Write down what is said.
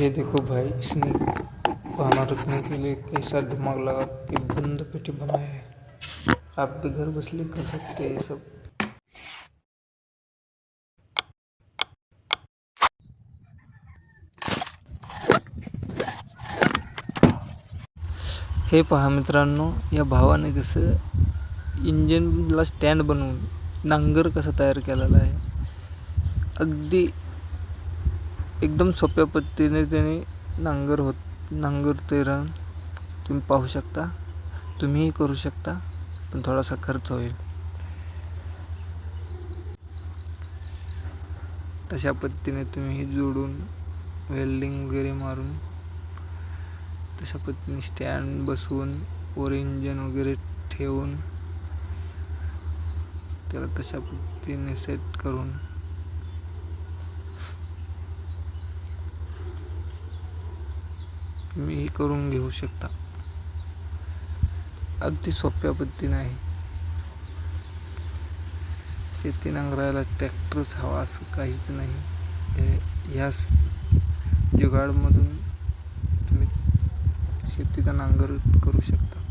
ये देखो भाई इसने खाना रखने के लिए कैसा दिमाग लगा कि बंद पेटी बनाया है। आप भी घर बसले कर सकते हैं ये सब। हे पहा मित्रांनो या भावाने कसं इंजिनला स्टँड बनवून नांगर कसा तयार केलेला आहे. अगदी एकदम सोप्या पद्धतीने त्याने नांगर होत नांगरते रान तुम्ही पाहू शकता. तुम्हीही करू शकता पण थोडासा खर्च होईल. तशा पद्धतीने तुम्ही जोडून वेल्डिंग वगैरे मारून तशा पद्धतीने स्टँड बसवून वर इंजन वगैरे ठेवून त्याला तशा पद्धतीने सेट करून तुम्हीही करून घेऊ शकता. अगदी सोप्या पद्धतीने आहे. शेती नांगरायला ट्रॅक्टरच हवा असं काहीच नाही. हे ह्या जुगाडमधून तुम्ही शेतीचा नांगर करू शकता.